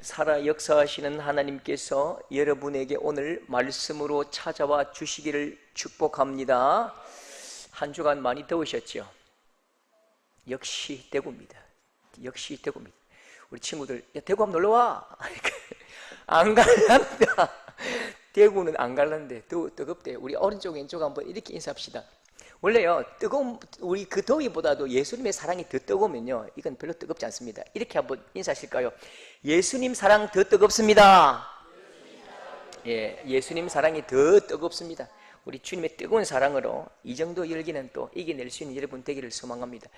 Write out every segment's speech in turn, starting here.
살아 역사하시는 하나님께서 여러분에게 오늘 말씀으로 찾아와 주시기를 축복합니다. 한 주간 많이 더우셨죠? 역시 대구입니다. 역시 대구입니다. 우리 친구들, 야, 대구 한번 놀러 와! 안 갈란다. 대구는 안 갈란데, 더 뜨겁대. 우리 오른쪽, 왼쪽 한번 이렇게 인사합시다. 원래요, 뜨거운, 우리 그 더위보다도 예수님의 사랑이 더 뜨거우면요, 이건 별로 뜨겁지 않습니다. 이렇게 한번 인사하실까요? 예수님 사랑 더 뜨겁습니다. 예, 예수님 사랑이 더 뜨겁습니다. 우리 주님의 뜨거운 사랑으로 이 정도 열기는 또 이겨낼 수 있는 여러분 되기를 소망합니다.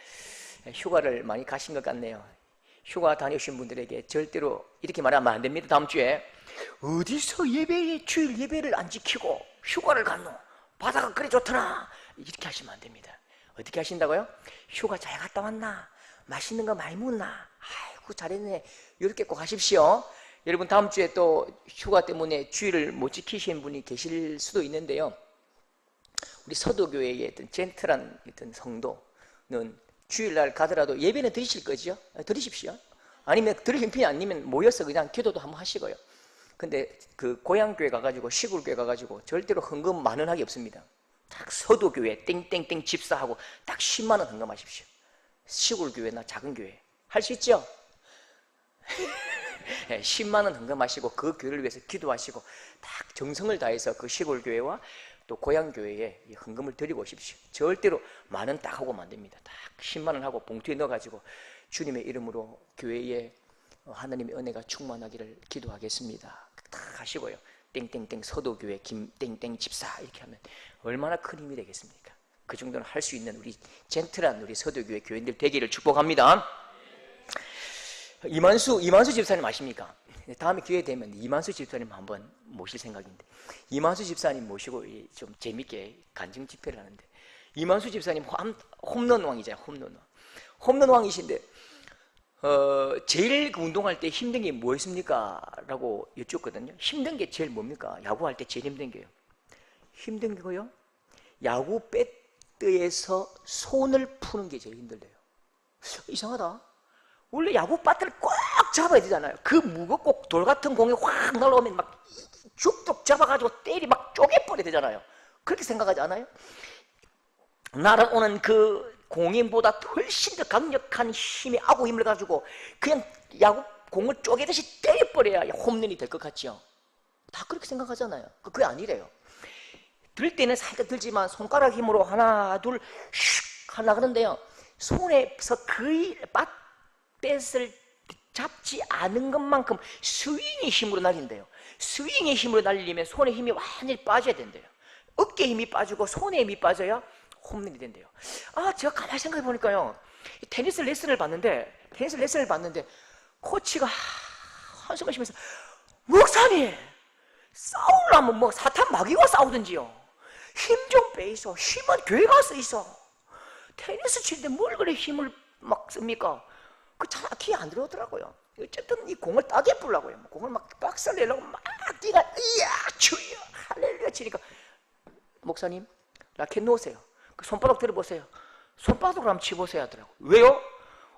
휴가를 많이 가신 것 같네요. 휴가 다녀오신 분들에게 절대로 이렇게 말하면 안 됩니다. 다음 주에 어디서 예배 주일 예배를 안 지키고 휴가를 갔노? 바다가 그리 좋더라. 이렇게 하시면 안 됩니다. 어떻게 하신다고요? 휴가 잘 갔다 왔나? 맛있는 거 많이 먹나? 아이고 잘했네. 이렇게 꼭 하십시오. 여러분 다음 주에 또 휴가 때문에 주일을 못 지키신 분이 계실 수도 있는데요. 우리 서도교회의 어떤 젠틀한 어떤 성도는 주일날 가더라도 예배는 드리실 거죠? 드리십시오. 아니면 드릴 형편이 아니면 모여서 그냥 기도도 한번 하시고요. 근데 그 고향교회 가가지고 시골교회 가가지고 절대로 헌금 만원 하기 없습니다. 딱 서도교회 땡땡땡 집사하고 딱 10만 원 헌금하십시오. 시골교회나 작은 교회 할 수 있죠? 10만 원 헌금하시고 그 교회를 위해서 기도하시고 딱 정성을 다해서 그 시골 교회와 또 고향 교회에 헌금을 드리고 오십시오. 절대로 만 원 딱 하고 만듭니다. 딱 10만 원 하고 봉투에 넣어가지고 주님의 이름으로 교회에 하나님의 은혜가 충만하기를 기도하겠습니다. 딱 하시고요. 땡땡땡 서도교회 김땡땡 집사 이렇게 하면 얼마나 큰 힘이 되겠습니까? 그 정도는 할 수 있는 우리 젠틀한 우리 서도교회 교인들 되기를 축복합니다. 이만수 이만수 집사님 아십니까? 다음에 기회 되면 이만수 집사님 한번 모실 생각인데 이만수 집사님 모시고 좀 재밌게 간증 집회를 하는데 이만수 집사님 홈런 왕이잖아요 홈런 왕 홈런 왕이신데 어, 제일 그 운동할 때 힘든 게 뭐였습니까? 라고 여쭙거든요 힘든 게 제일 뭡니까? 야구할 때 제일 힘든 게요 힘든 게요 야구 배트에서 손을 푸는 게 제일 힘들대요 이상하다 원래 야구 배트를 꽉 잡아야 되잖아요. 그 무겁고 돌 같은 공이 확 날아오면 막 쭉쭉 잡아가지고 때리 막 쪼개버려야 되잖아요. 그렇게 생각하지 않아요? 날아오는 그 공인보다 훨씬 더 강력한 힘이 아구 힘을 가지고 그냥 야구 공을 쪼개듯이 때려버려야 홈런이 될 것 같지요. 다 그렇게 생각하잖아요. 그, 그게 아니래요. 들 때는 살짝 들지만 손가락 힘으로 하나 둘 슉 하나 그런데요. 손에서 거의 뱃을 잡지 않은 것만큼 스윙의 힘으로 날린대요. 스윙의 힘으로 날리면 손에 힘이 완전히 빠져야 된대요. 어깨 힘이 빠지고 손에 힘이 빠져야 홈런이 된대요. 아, 제가 가만히 생각해 보니까요. 테니스 레슨을 받는데, 테니스 레슨을 받는데, 코치가 한숨을 쉬면서, 목사님! 싸우려면 뭐 사탄 마귀와 싸우든지요. 힘 좀 빼이소. 힘은 교회 가 서 있어. 테니스 칠 때 뭘 그래 힘을 막 씁니까? 그 정확히 안 들어오더라고요. 어쨌든 이 공을 따게 뿌려고요. 공을 막 박살 내려고 막 뛰가 이야 주여 할렐루야 치니까 목사님 라켓 놓으세요. 그 손바닥 들어보세요. 손바닥으로 한번 치보세요 하더라고. 왜요?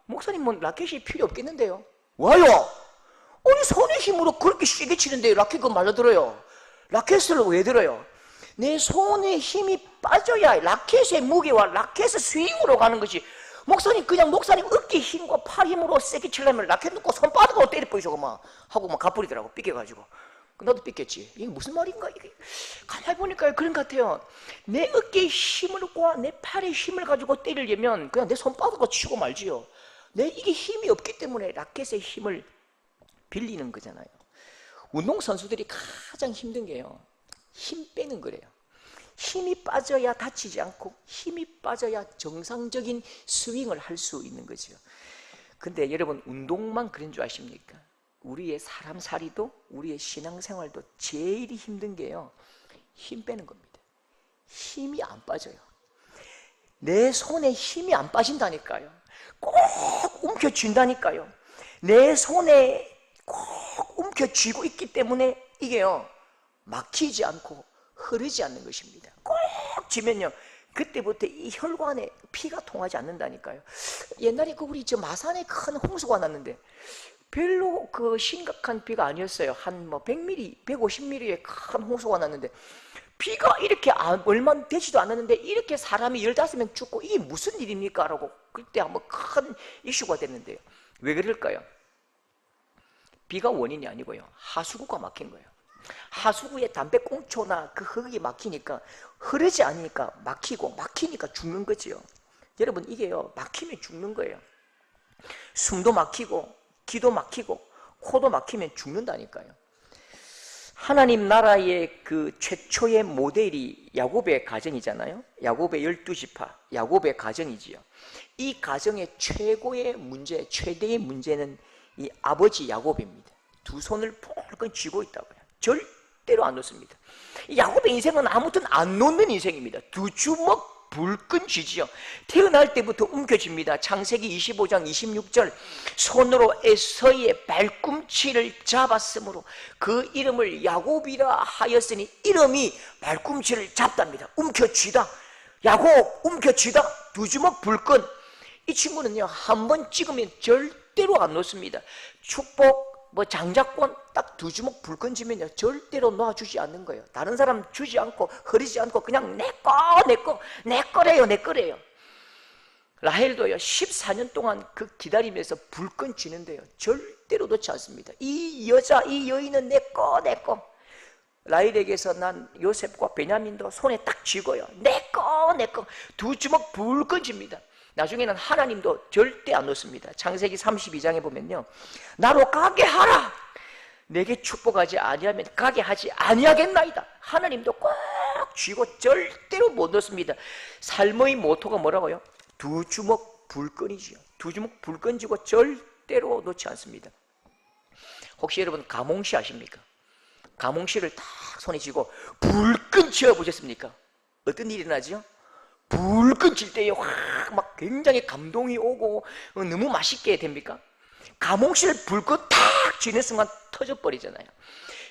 목사님 뭐 라켓이 필요 없겠는데요. 와요. 아니 손의 힘으로 그렇게 세게 치는데 라켓 그 말로 들어요. 라켓을 왜 들어요? 내 손에 힘이 빠져야 라켓의 무게와 라켓의 스윙으로 가는 것이 목사님 그냥 목사님 어깨 힘과 팔 힘으로 세게 치려면 라켓 놓고 손바닥으로 때려 보이죠 그만 하고 막 가버리더라고 삐껴가지고 나도 삐꼈지. 이게 무슨 말인가? 이게 가만히 보니까 그런 것 같아요. 내 어깨에 힘을 과 내 팔에 힘을 가지고 때리려면 그냥 내 손바닥으로 치고 말지요. 내 이게 힘이 없기 때문에 라켓의 힘을 빌리는 거잖아요. 운동선수들이 가장 힘든 게요. 힘 빼는 거래요. 힘이 빠져야 다치지 않고 힘이 빠져야 정상적인 스윙을 할 수 있는 거죠. 근데 여러분 운동만 그런 줄 아십니까? 우리의 사람 살이도 우리의 신앙생활도 제일 힘든 게요. 힘 빼는 겁니다. 힘이 안 빠져요. 내 손에 힘이 안 빠진다니까요. 꼭 움켜쥔다니까요. 내 손에 꼭 움켜쥐고 있기 때문에 이게요. 막히지 않고 흐르지 않는 것입니다. 꼭 쥐면요. 그때부터 이 혈관에 피가 통하지 않는다니까요. 옛날에 그 우리 저 마산에 큰 홍수가 났는데 별로 그 심각한 비가 아니었어요. 한 뭐 100mm, 150mm의 큰 홍수가 났는데 비가 이렇게 아- 얼마 되지도 않았는데 이렇게 사람이 15명 죽고 이게 무슨 일입니까? 라고 그때 한번 큰 이슈가 됐는데요. 왜 그럴까요? 비가 원인이 아니고요. 하수구가 막힌 거예요. 하수구에 담배꽁초나 그 흙이 막히니까 흐르지 않으니까 막히고 막히니까 죽는 거지요. 여러분 이게요 막히면 죽는 거예요. 숨도 막히고 기도 막히고 코도 막히면 죽는다니까요. 하나님 나라의 그 최초의 모델이 야곱의 가정이잖아요. 야곱의 열두 지파, 야곱의 가정이지요. 이 가정의 최고의 문제, 최대의 문제는 이 아버지 야곱입니다. 두 손을 폴건 쥐고 있다고요. 절대로 안 놓습니다. 야곱의 인생은 아무튼 안 놓는 인생입니다. 두 주먹 불끈 쥐지요. 태어날 때부터 움켜집니다. 창세기 25장 26절 손으로 에서의 발꿈치를 잡았으므로 그 이름을 야곱이라 하였으니 이름이 발꿈치를 잡답니다. 움켜쥐다. 야곱 움켜쥐다. 두 주먹 불끈. 이 친구는요 한 번 찍으면 절대로 안 놓습니다. 축복 뭐 장자권 딱 두 주먹 불 건지면요 절대로 놔주지 않는 거예요. 다른 사람 주지 않고 흐리지 않고 그냥 내꺼내꺼내 거래요 내 거래요. 라헬도요 14년 동안 그 기다리면서 불 건지는데요 절대로 놓지 않습니다. 이 여자 이 여인은 내꺼 내꺼. 라헬에게서 난 요셉과 베냐민도 손에 딱 쥐고요 내꺼 내꺼 두 주먹 불 건집니다. 나중에는 하나님도 절대 안 놓습니다. 창세기 32장에 보면요. 나로 가게 하라. 내게 축복하지 아니하면 가게 하지 아니하겠나이다. 하나님도 꼭 쥐고 절대로 못 놓습니다. 삶의 모토가 뭐라고요? 두 주먹 불끈이지요. 두 주먹 불끈 쥐고 절대로 놓지 않습니다. 혹시 여러분 가몽시 아십니까? 가몽시를 딱 손에 쥐고 불끈 쥐어 보셨습니까? 어떤 일이 일어나죠? 불끈 질 때에 확 막 굉장히 감동이 오고 어, 너무 맛있게 됩니까? 가몽실 불끈 탁 쥐는 순간 터져버리잖아요.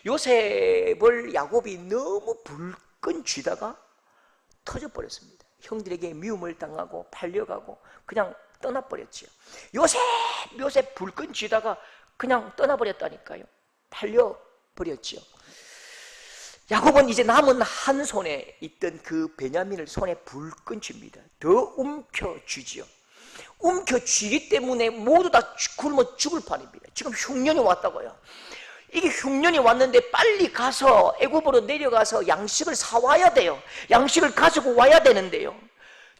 요셉을 야곱이 너무 불 끈 쥐다가 터져버렸습니다. 형들에게 미움을 당하고 팔려가고 그냥 떠나버렸지요. 요셉 요셉 불 끈 쥐다가 그냥 떠나버렸다니까요. 팔려버렸지요. 야곱은 이제 남은 한 손에 있던 그 베냐민을 손에 불끈 쥡니다. 더 움켜쥐지요. 움켜쥐기 때문에 모두 다 굶어 죽을 판입니다. 지금 흉년이 왔다고요. 이게 흉년이 왔는데 빨리 가서 애굽으로 내려가서 양식을 사와야 돼요. 양식을 가지고 와야 되는데요.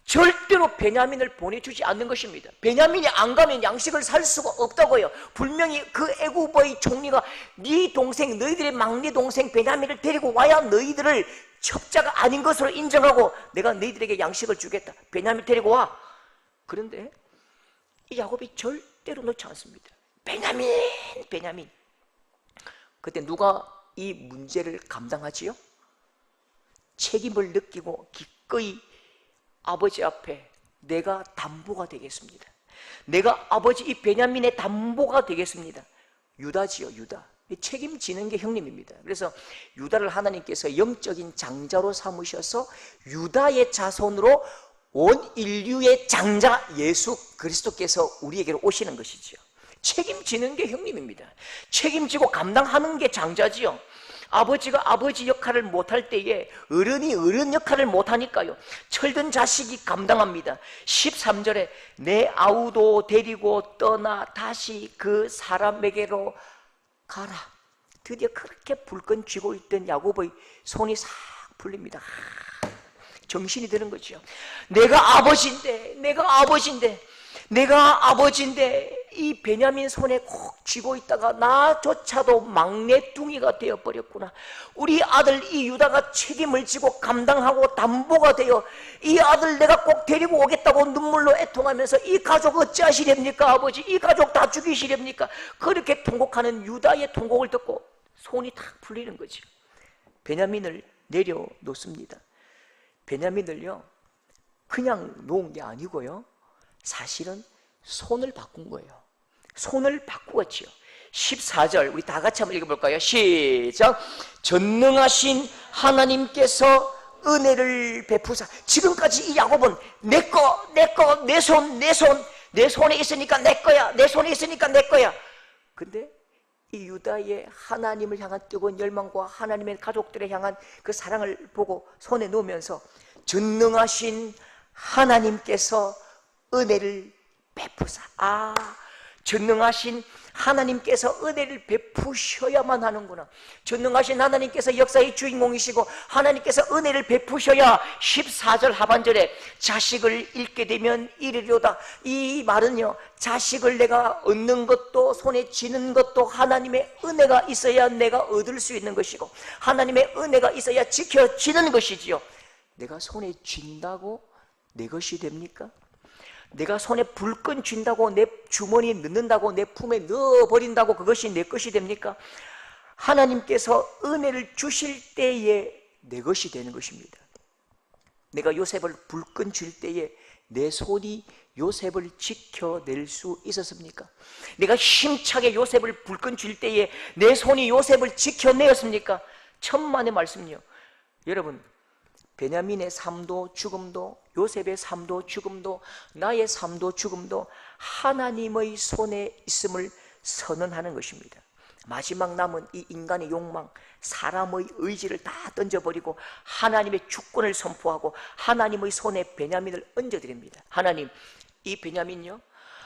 절대로 베냐민을 보내주지 않는 것입니다. 베냐민이 안 가면 양식을 살 수가 없다고요. 분명히 그 애굽의 총리가 네 동생, 너희들의 막내 동생 베냐민을 데리고 와야 너희들을 첩자가 아닌 것으로 인정하고 내가 너희들에게 양식을 주겠다. 베냐민 데리고 와. 그런데 이 야곱이 절대로 놓지 않습니다. 베냐민, 베냐민. 그때 누가 이 문제를 감당하지요? 책임을 느끼고 기꺼이 아버지 앞에 내가 담보가 되겠습니다. 내가 아버지 이 베냐민의 담보가 되겠습니다. 유다지요, 유다. 책임지는 게 형님입니다. 그래서 유다를 하나님께서 영적인 장자로 삼으셔서 유다의 자손으로 온 인류의 장자 예수 그리스도께서 우리에게로 오시는 것이지요. 책임지는 게 형님입니다. 책임지고 감당하는 게 장자지요. 아버지가 아버지 역할을 못할 때에 어른이 어른 역할을 못하니까요. 철든 자식이 감당합니다. 13절에 내 아우도 데리고 떠나 다시 그 사람에게로 가라. 드디어 그렇게 불끈 쥐고 있던 야곱의 손이 싹 풀립니다. 정신이 드는 거죠. 내가 아버지인데, 내가 아버지인데, 내가 아버지인데 이 베냐민 손에 콕 쥐고 있다가 나조차도 막내뚱이가 되어버렸구나. 우리 아들 이 유다가 책임을 지고 감당하고 담보가 되어 이 아들 내가 꼭 데리고 오겠다고 눈물로 애통하면서 이 가족 어찌하시렵니까 아버지 이 가족 다 죽이시렵니까 그렇게 통곡하는 유다의 통곡을 듣고 손이 탁 풀리는 거죠. 베냐민을 내려놓습니다. 베냐민을요 그냥 놓은 게 아니고요 사실은 손을 바꾼 거예요. 손을 바꾸었지요. 14절 우리 다 같이 한번 읽어볼까요? 시작 전능하신 하나님께서 은혜를 베푸사 지금까지 이 야곱은 내꺼 내꺼 내손 내 손 내 손에 있으니까 내 거야 내 손에 있으니까 내 거야 근데 이 유다의 하나님을 향한 뜨거운 열망과 하나님의 가족들을 향한 그 사랑을 보고 손에 놓으면서 전능하신 하나님께서 은혜를 베푸사. 아, 전능하신 하나님께서 은혜를 베푸셔야만 하는구나. 전능하신 하나님께서 역사의 주인공이시고 하나님께서 은혜를 베푸셔야 14절 하반절에 자식을 잃게 되면 이르려다. 이 말은요. 자식을 내가 얻는 것도 손에 쥐는 것도 하나님의 은혜가 있어야 내가 얻을 수 있는 것이고 하나님의 은혜가 있어야 지켜지는 것이지요. 내가 손에 쥔다고 내 것이 됩니까? 내가 손에 불끈 쥔다고 내 주머니에 넣는다고 내 품에 넣어버린다고 그것이 내 것이 됩니까? 하나님께서 은혜를 주실 때에 내 것이 되는 것입니다. 내가 요셉을 불끈 줄 때에 내 손이 요셉을 지켜낼 수 있었습니까? 내가 힘차게 요셉을 불끈 줄 때에 내 손이 요셉을 지켜내었습니까? 천만의 말씀이요. 여러분, 베냐민의 삶도 죽음도 요셉의 삶도 죽음도 나의 삶도 죽음도 하나님의 손에 있음을 선언하는 것입니다. 마지막 남은 이 인간의 욕망, 사람의 의지를 다 던져버리고 하나님의 주권을 선포하고 하나님의 손에 베냐민을 얹어드립니다. 하나님, 이 베냐민요,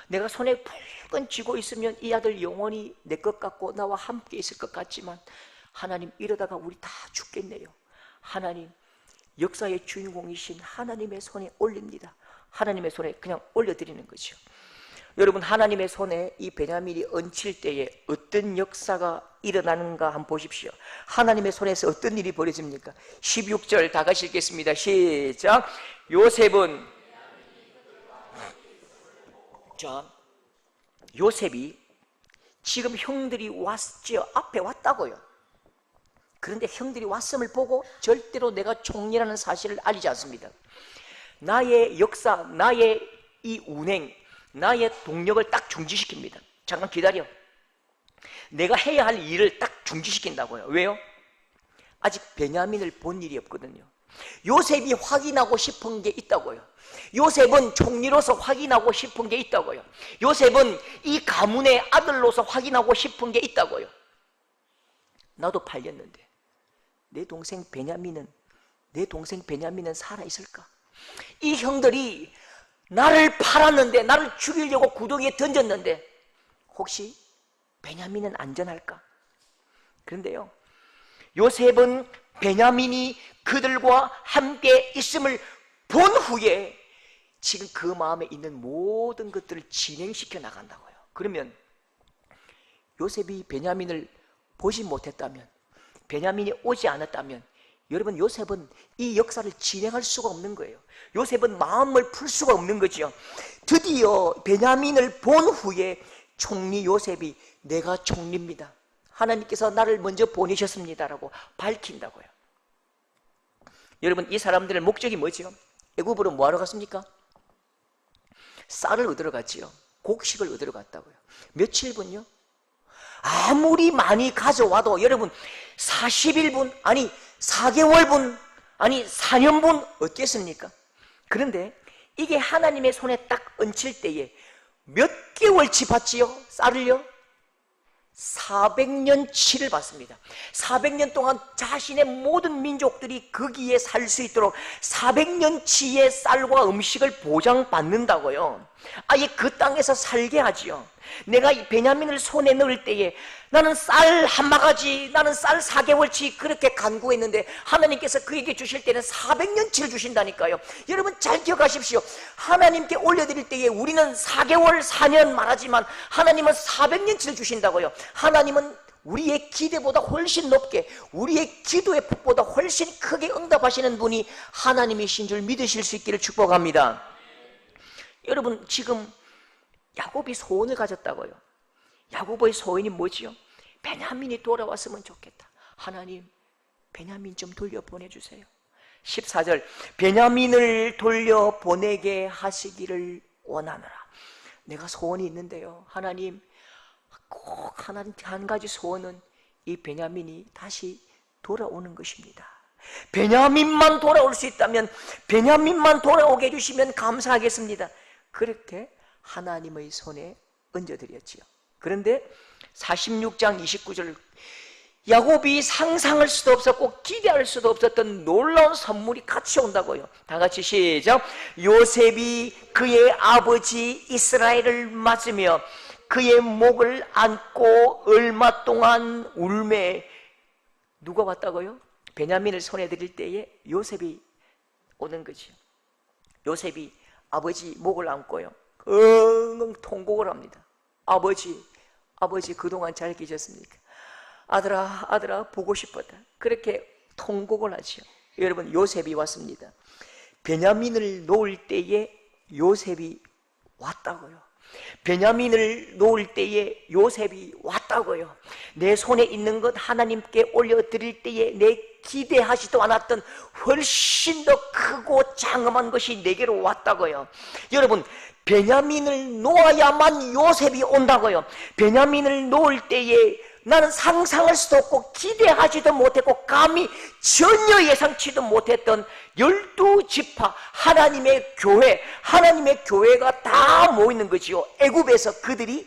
내가 손에 붉은 쥐고 있으면 이 아들 영원히 내 것 같고 나와 함께 있을 것 같지만 하나님 이러다가 우리 다 죽겠네요. 하나님, 역사의 주인공이신 하나님의 손에 올립니다. 하나님의 손에 그냥 올려드리는 거죠. 여러분 하나님의 손에 이 베냐민이 얹힐 때에 어떤 역사가 일어나는가 한번 보십시오. 하나님의 손에서 어떤 일이 벌어집니까? 16절 다 같이 읽겠습니다. 시작. 요셉은 자 요셉이 지금 형들이 왔죠. 앞에 왔다고요. 그런데 형들이 왔음을 보고 절대로 내가 총리라는 사실을 알리지 않습니다. 나의 역사, 나의 이 운행, 나의 동력을 딱 중지시킵니다. 잠깐 기다려. 내가 해야 할 일을 딱 중지시킨다고요. 왜요? 아직 베냐민을 본 일이 없거든요. 요셉이 확인하고 싶은 게 있다고요. 요셉은 총리로서 확인하고 싶은 게 있다고요. 요셉은 이 가문의 아들로서 확인하고 싶은 게 있다고요. 나도 팔렸는데 내 동생 베냐민은 내 동생 베냐민은 살아 있을까? 이 형들이 나를 팔았는데 나를 죽이려고 구덩이에 던졌는데 혹시 베냐민은 안전할까? 그런데요. 요셉은 베냐민이 그들과 함께 있음을 본 후에 지금 그 마음에 있는 모든 것들을 진행시켜 나간다고요. 그러면 요셉이 베냐민을 보지 못했다면 베냐민이 오지 않았다면 여러분 요셉은 이 역사를 진행할 수가 없는 거예요. 요셉은 마음을 풀 수가 없는 거죠. 드디어 베냐민을 본 후에 총리 요셉이 내가 총리입니다. 하나님께서 나를 먼저 보내셨습니다라고 밝힌다고요. 여러분 이 사람들의 목적이 뭐지요? 애굽으로 뭐하러 갔습니까? 쌀을 얻으러 갔지요. 곡식을 얻으러 갔다고요. 며칠분요? 아무리 많이 가져와도 여러분 40일분 아니 4개월분 아니 4년분 얻겠습니까? 그런데 이게 하나님의 손에 딱 얹힐 때에 몇 개월치 받지요? 쌀을요? 400년치를 받습니다. 400년 동안 자신의 모든 민족들이 거기에 살 수 있도록 400년치의 쌀과 음식을 보장받는다고요. 아예 그 땅에서 살게 하지요. 내가 이 베냐민을 손에 넣을 때에 나는 쌀 한 마가지, 나는 쌀 4개월치 그렇게 간구했는데 하나님께서 그에게 주실 때는 400년치를 주신다니까요. 여러분 잘 기억하십시오. 하나님께 올려드릴 때에 우리는 4개월, 4년 말하지만 하나님은 400년치를 주신다고요. 하나님은 우리의 기대보다 훨씬 높게 우리의 기도의 폭보다 훨씬 크게 응답하시는 분이 하나님이신 줄 믿으실 수 있기를 축복합니다. 여러분 지금 야곱이 소원을 가졌다고요. 야곱의 소원이 뭐지요? 베냐민이 돌아왔으면 좋겠다. 하나님, 베냐민 좀 돌려 보내주세요. 14절, 베냐민을 돌려 보내게 하시기를 원하노라. 내가 소원이 있는데요. 하나님, 꼭 하나님 한 가지 소원은 이 베냐민이 다시 돌아오는 것입니다. 베냐민만 돌아올 수 있다면 베냐민만 돌아오게 해주시면 감사하겠습니다. 그렇게 하나님의 손에 얹어드렸지요. 그런데 46장 29절 야곱이 상상할 수도 없었고 기대할 수도 없었던 놀라운 선물이 같이 온다고요. 다 같이 시작. 요셉이 그의 아버지 이스라엘을 맞으며 그의 목을 안고 얼마 동안 울매 누가 왔다고요? 베냐민을 손에 드릴 때에 요셉이 오는 거죠. 요셉이 아버지 목을 안고요. 엉엉 통곡을 합니다. 아버지, 아버지 그동안 잘 계셨습니까? 아들아, 아들아, 보고 싶었다. 그렇게 통곡을 하죠. 여러분, 요셉이 왔습니다. 베냐민을 놓을 때에 요셉이 왔다고요. 베냐민을 놓을 때에 요셉이 왔다고요. 내 손에 있는 것 하나님께 올려드릴 때에 내 기대하지도 않았던 훨씬 더 크고 장엄한 것이 내게로 왔다고요. 여러분, 베냐민을 놓아야만 요셉이 온다고요. 베냐민을 놓을 때에 나는 상상할 수도 없고 기대하지도 못했고 감히 전혀 예상치도 못했던 열두 지파 하나님의 교회 하나님의 교회가 다 모이는 거지요. 애굽에서 그들이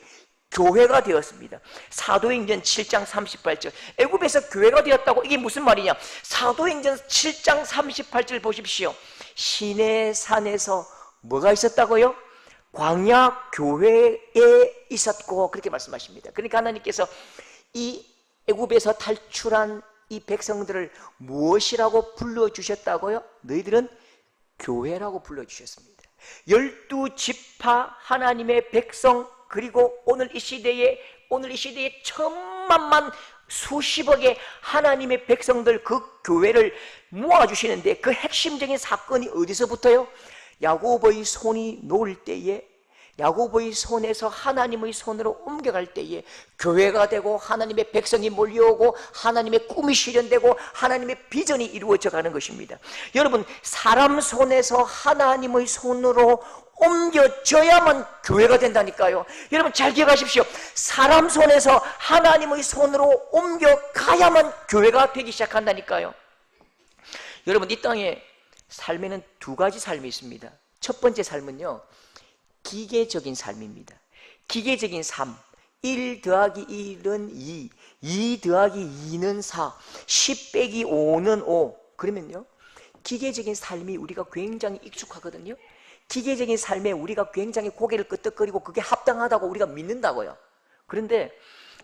교회가 되었습니다. 사도행전 7장 38절. 애굽에서 교회가 되었다고 이게 무슨 말이냐? 사도행전 7장 38절 보십시오. 시내 산에서 뭐가 있었다고요? 광야 교회에 있었고 그렇게 말씀하십니다 그러니까 하나님께서 이 애굽에서 탈출한 이 백성들을 무엇이라고 불러주셨다고요? 너희들은 교회라고 불러주셨습니다. 열두 지파 하나님의 백성 그리고 오늘 이 시대에 오늘 이 시대에 천만만 수십억의 하나님의 백성들 그 교회를 모아주시는데 그 핵심적인 사건이 어디서부터요? 야고보의 손이 놓을 때에 야고보의 손에서 하나님의 손으로 옮겨갈 때에 교회가 되고 하나님의 백성이 몰려오고 하나님의 꿈이 실현되고 하나님의 비전이 이루어져 가는 것입니다. 여러분 사람 손에서 하나님의 손으로 옮겨져야만 교회가 된다니까요. 여러분 잘 기억하십시오. 사람 손에서 하나님의 손으로 옮겨가야만 교회가 되기 시작한다니까요. 여러분 이 땅에 삶에는 두 가지 삶이 있습니다. 첫 번째 삶은요. 기계적인 삶입니다. 기계적인 삶. 1 더하기 1은 2, 2 더하기 2는 4, 10 빼기 5는 5. 그러면요. 기계적인 삶이 우리가 굉장히 익숙하거든요. 기계적인 삶에 우리가 굉장히 고개를 끄덕거리고 그게 합당하다고 우리가 믿는다고요. 그런데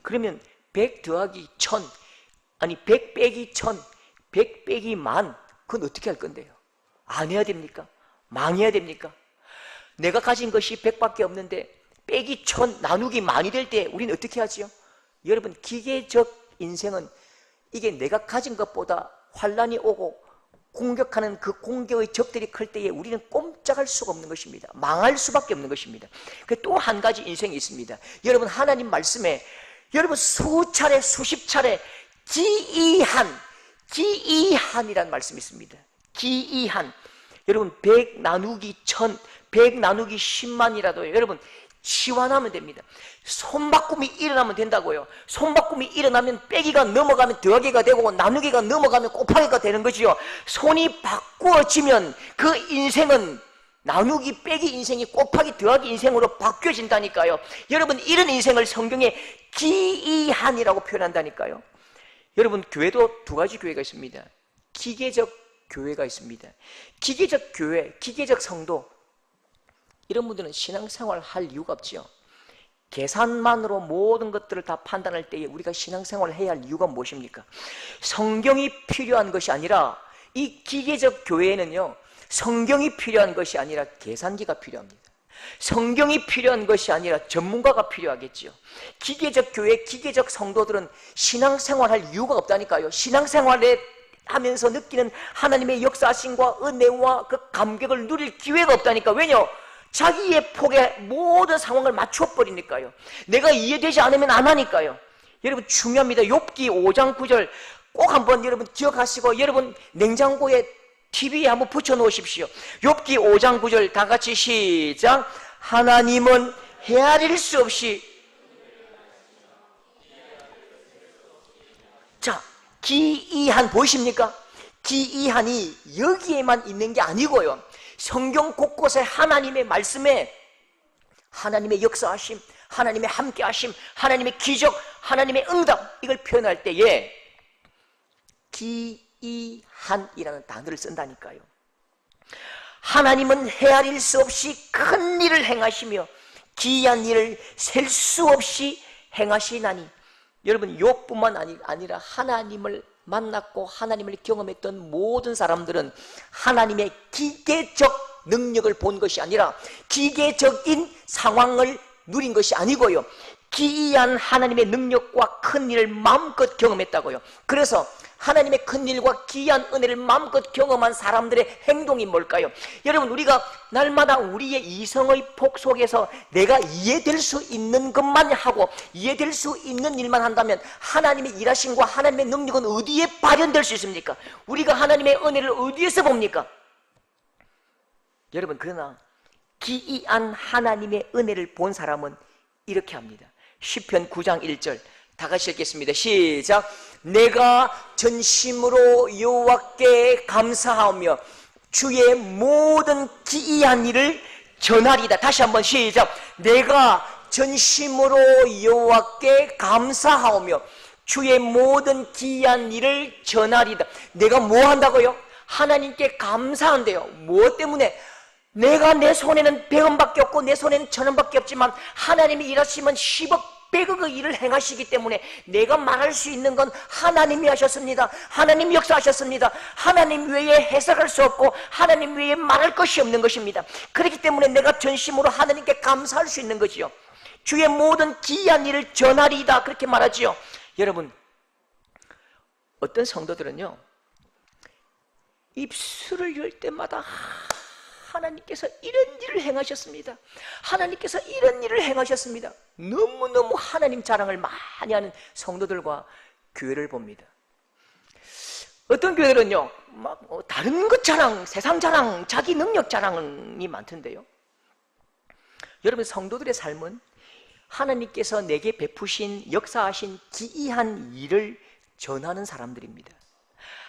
그러면 100 더하기 1000, 아니 100 빼기 1000, 100 빼기 만, 그건 어떻게 할 건데요? 안 해야 됩니까? 망해야 됩니까? 내가 가진 것이 100밖에 없는데 빼기 천 나누기 만이 될 때 우리는 어떻게 하지요? 여러분 기계적 인생은 이게 내가 가진 것보다 환란이 오고 공격하는 그 공격의 적들이 클 때에 우리는 꼼짝할 수가 없는 것입니다. 망할 수밖에 없는 것입니다. 그또한 가지 인생이 있습니다. 여러분 하나님 말씀에 여러분 수차례 수십 차례 기이한 기이한이란 말씀이 있습니다. 기이한 여러분 100 나누기 1000 100 나누기 10만이라도 여러분 치환하면 됩니다. 손바꿈이 일어나면 된다고요. 손바꿈이 일어나면 빼기가 넘어가면 더하기가 되고 나누기가 넘어가면 곱하기가 되는 거지요. 손이 바꾸어지면 그 인생은 나누기 빼기 인생이 곱하기 더하기 인생으로 바뀌어진다니까요. 여러분 이런 인생을 성경에 기이한이라고 표현한다니까요. 여러분 교회도 두 가지 교회가 있습니다. 기계적 교회가 있습니다. 기계적 교회, 기계적 성도 이런 분들은 신앙생활 할 이유가 없지요. 계산만으로 모든 것들을 다 판단할 때에 우리가 신앙생활을 해야 할 이유가 무엇입니까? 성경이 필요한 것이 아니라 이 기계적 교회에는요. 성경이 필요한 것이 아니라 계산기가 필요합니다. 성경이 필요한 것이 아니라 전문가가 필요하겠지요. 기계적 교회, 기계적 성도들은 신앙생활 할 이유가 없다니까요. 신앙생활에 하면서 느끼는 하나님의 역사심과 은혜와 그 감격을 누릴 기회가 없다니까. 왜냐? 자기의 폭에 모든 상황을 맞춰버리니까요. 내가 이해되지 않으면 안 하니까요. 여러분 중요합니다. 욥기 5장 9절 꼭 한번 여러분 기억하시고 여러분 냉장고에 TV에 한번 붙여 놓으십시오. 욥기 5장 9절 다 같이 시작. 하나님은 헤아릴 수 없이 자, 기이한 보이십니까? 기이한이 여기에만 있는 게 아니고요. 성경 곳곳에 하나님의 말씀에 하나님의 역사하심, 하나님의 함께하심, 하나님의 기적, 하나님의 응답 이걸 표현할 때에 기이한이라는 단어를 쓴다니까요. 하나님은 헤아릴 수 없이 큰 일을 행하시며 기이한 일을 셀 수 없이 행하시나니 여러분 아니, 아니라 하나님을 만났고 하나님을 경험했던 모든 사람들은 하나님의 기계적 능력을 본 것이 아니라 기계적인 상황을 누린 것이 아니고요. 기이한 하나님의 능력과 큰 일을 마음껏 경험했다고요. 그래서 하나님의 큰 일과 기이한 은혜를 마음껏 경험한 사람들의 행동이 뭘까요? 여러분 우리가 날마다 우리의 이성의 폭 속에서 내가 이해될 수 있는 것만 하고 이해될 수 있는 일만 한다면 하나님의 일하심과 하나님의 능력은 어디에 발현될 수 있습니까? 우리가 하나님의 은혜를 어디에서 봅니까? 여러분 그러나 기이한 하나님의 은혜를 본 사람은 이렇게 합니다. 시편 9장 1절 다 같이 읽겠습니다. 시작. 내가 전심으로 여호와께 감사하며 주의 모든 기이한 일을 전하리다. 다시 한번 시작. 내가 전심으로 여호와께 감사하며 주의 모든 기이한 일을 전하리다. 내가 뭐 한다고요? 하나님께 감사한대요. 무엇 때문에? 내가 내 손에는 백원밖에 없고 내 손에는 천원밖에 없지만 하나님이 일하시면 10억 100억의 일을 행하시기 때문에 내가 말할 수 있는 건 하나님이 하셨습니다. 하나님 역사하셨습니다. 하나님 외에 해석할 수 없고 하나님 외에 말할 것이 없는 것입니다. 그렇기 때문에 내가 전심으로 하나님께 감사할 수 있는 거지요. 주의 모든 기이한 일을 전하리이다 그렇게 말하지요. 여러분 어떤 성도들은요 입술을 열 때마다 하나님께서 이런 일을 행하셨습니다. 하나님께서 이런 일을 행하셨습니다. 너무너무 하나님 자랑을 많이 하는 성도들과 교회를 봅니다. 어떤 교회들은요, 막뭐 다른 것 자랑, 세상 자랑, 자기 능력 자랑이 많던데요. 여러분, 성도들의 삶은 하나님께서 내게 베푸신 역사하신 기이한 일을 전하는 사람들입니다.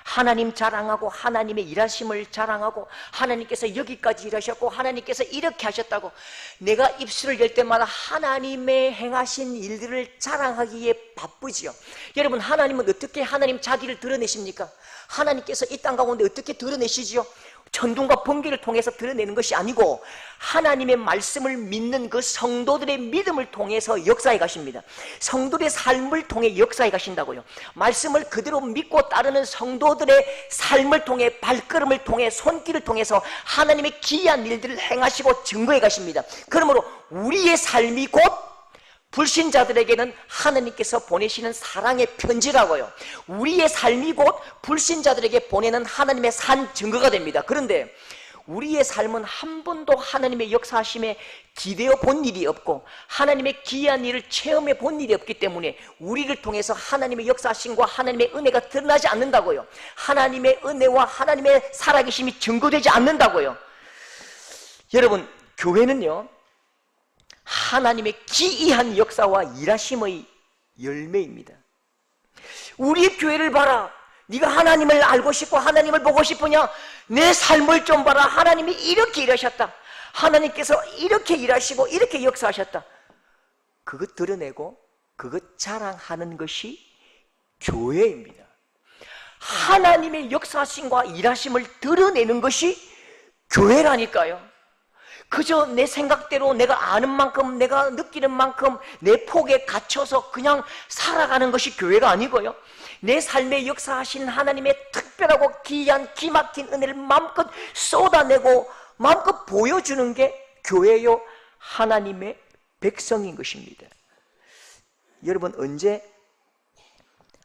하나님 자랑하고 하나님의 일하심을 자랑하고 하나님께서 여기까지 일하셨고 하나님께서 이렇게 하셨다고 내가 입술을 열 때마다 하나님의 행하신 일들을 자랑하기에 바쁘지요. 여러분 하나님은 어떻게 하나님 자기를 드러내십니까? 하나님께서 이 땅 가운데 어떻게 드러내시지요? 천둥과 번개를 통해서 드러내는 것이 아니고 하나님의 말씀을 믿는 그 성도들의 믿음을 통해서 역사해 가십니다. 성도들의 삶을 통해 역사해 가신다고요. 말씀을 그대로 믿고 따르는 성도들의 삶을 통해 발걸음을 통해 손길을 통해서 하나님의 기이한 일들을 행하시고 증거해 가십니다. 그러므로 우리의 삶이 곧 불신자들에게는 하나님께서 보내시는 사랑의 편지라고요. 우리의 삶이 곧 불신자들에게 보내는 하나님의 산 증거가 됩니다. 그런데 우리의 삶은 한 번도 하나님의 역사하심에 기대어 본 일이 없고 하나님의 기이한 일을 체험해 본 일이 없기 때문에 우리를 통해서 하나님의 역사하심과 하나님의 은혜가 드러나지 않는다고요. 하나님의 은혜와 하나님의 살아계심이 증거되지 않는다고요. 여러분, 교회는요. 하나님의 기이한 역사와 일하심의 열매입니다. 우리 교회를 봐라. 네가 하나님을 알고 싶고 하나님을 보고 싶으냐? 내 삶을 좀 봐라. 하나님이 이렇게 일하셨다. 하나님께서 이렇게 일하시고 이렇게 역사하셨다. 그것 드러내고 그것 자랑하는 것이 교회입니다. 하나님의 역사심과 일하심을 드러내는 것이 교회라니까요. 그저 내 생각대로 내가 아는 만큼 내가 느끼는 만큼 내 폭에 갇혀서 그냥 살아가는 것이 교회가 아니고요. 내 삶에 역사하신 하나님의 특별하고 기이한 기막힌 은혜를 마음껏 쏟아내고 마음껏 보여주는 게 교회요 하나님의 백성인 것입니다. 여러분 언제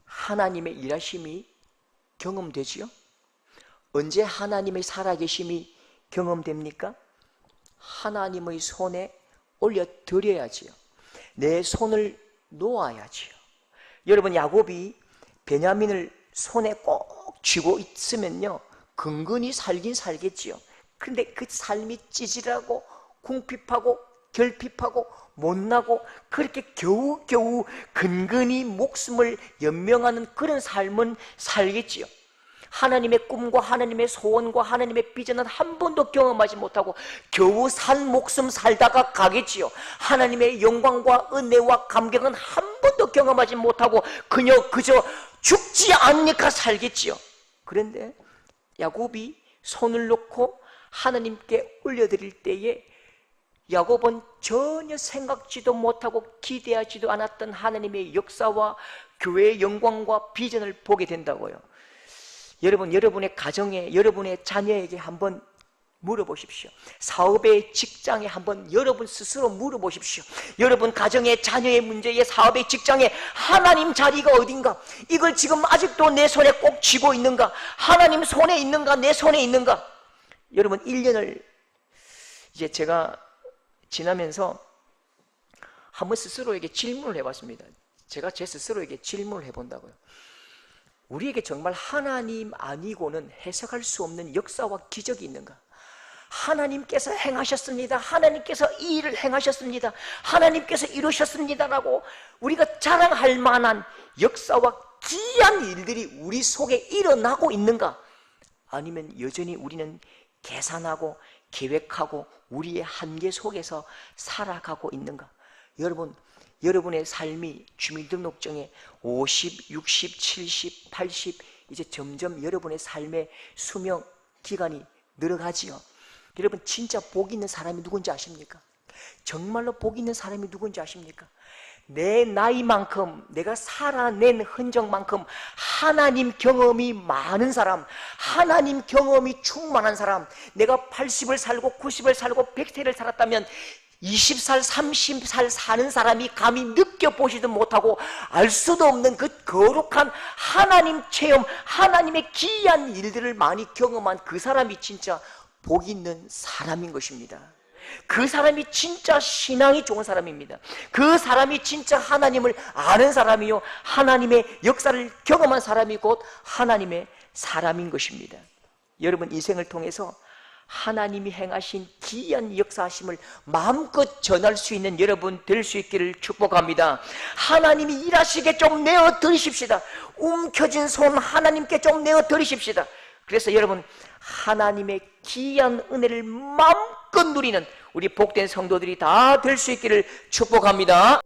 하나님의 일하심이 경험되지요? 언제 하나님의 살아계심이 경험됩니까? 하나님의 손에 올려 드려야지요. 내 손을 놓아야지요. 여러분 야곱이 베냐민을 손에 꼭 쥐고 있으면요. 근근히 살긴 살겠지요. 근데 그 삶이 찌질하고 궁핍하고 결핍하고 못나고 그렇게 겨우겨우 근근히 목숨을 연명하는 그런 삶은 살겠지요. 하나님의 꿈과 하나님의 소원과 하나님의 비전은 한 번도 경험하지 못하고 겨우 산 목숨 살다가 가겠지요. 하나님의 영광과 은혜와 감격은 한 번도 경험하지 못하고 그녀 그저 죽지 않으니까 살겠지요. 그런데 야곱이 손을 놓고 하나님께 올려드릴 때에 야곱은 전혀 생각지도 못하고 기대하지도 않았던 하나님의 역사와 교회의 영광과 비전을 보게 된다고요. 여러분, 여러분의 가정에, 여러분의 자녀에게 한번 물어보십시오. 사업의 직장에 한번 여러분 스스로 물어보십시오. 여러분 가정의 자녀의 문제에 사업의 직장에 하나님 자리가 어딘가? 이걸 지금 아직도 내 손에 꼭 쥐고 있는가? 하나님 손에 있는가? 내 손에 있는가? 여러분 1년을 이제 제가 지나면서 한번 스스로에게 질문을 해봤습니다. 제가 제 스스로에게 질문을 해본다고요. 우리에게 정말 하나님 아니고는 해석할 수 없는 역사와 기적이 있는가? 하나님께서 행하셨습니다. 하나님께서 이 일을 행하셨습니다. 하나님께서 이루셨습니다라고 우리가 자랑할 만한 역사와 귀한 일들이 우리 속에 일어나고 있는가? 아니면 여전히 우리는 계산하고 계획하고 우리의 한계 속에서 살아가고 있는가? 여러분, 여러분의 삶이 주민등록증에 50, 60, 70, 80 이제 점점 여러분의 삶의 수명 기간이 늘어가지요. 여러분 진짜 복 있는 사람이 누군지 아십니까? 정말로 복 있는 사람이 누군지 아십니까? 내 나이만큼 내가 살아낸 흔적만큼 하나님 경험이 많은 사람, 하나님 경험이 충만한 사람, 내가 80을 살고 90을 살고 100세를 살았다면 20살, 30살 사는 사람이 감히 느껴보지도 못하고 알 수도 없는 그 거룩한 하나님 체험, 하나님의 기이한 일들을 많이 경험한 그 사람이 진짜 복 있는 사람인 것입니다. 그 사람이 진짜 신앙이 좋은 사람입니다. 그 사람이 진짜 하나님을 아는 사람이요. 하나님의 역사를 경험한 사람이 곧 하나님의 사람인 것입니다. 여러분 인생을 통해서 하나님이 행하신 기이한 역사하심을 마음껏 전할 수 있는 여러분 될 수 있기를 축복합니다. 하나님이 일하시게 좀 내어 드리십시다. 움켜진 손 하나님께 좀 내어 드리십시다. 그래서 여러분 하나님의 기이한 은혜를 마음껏 누리는 우리 복된 성도들이 다 될 수 있기를 축복합니다.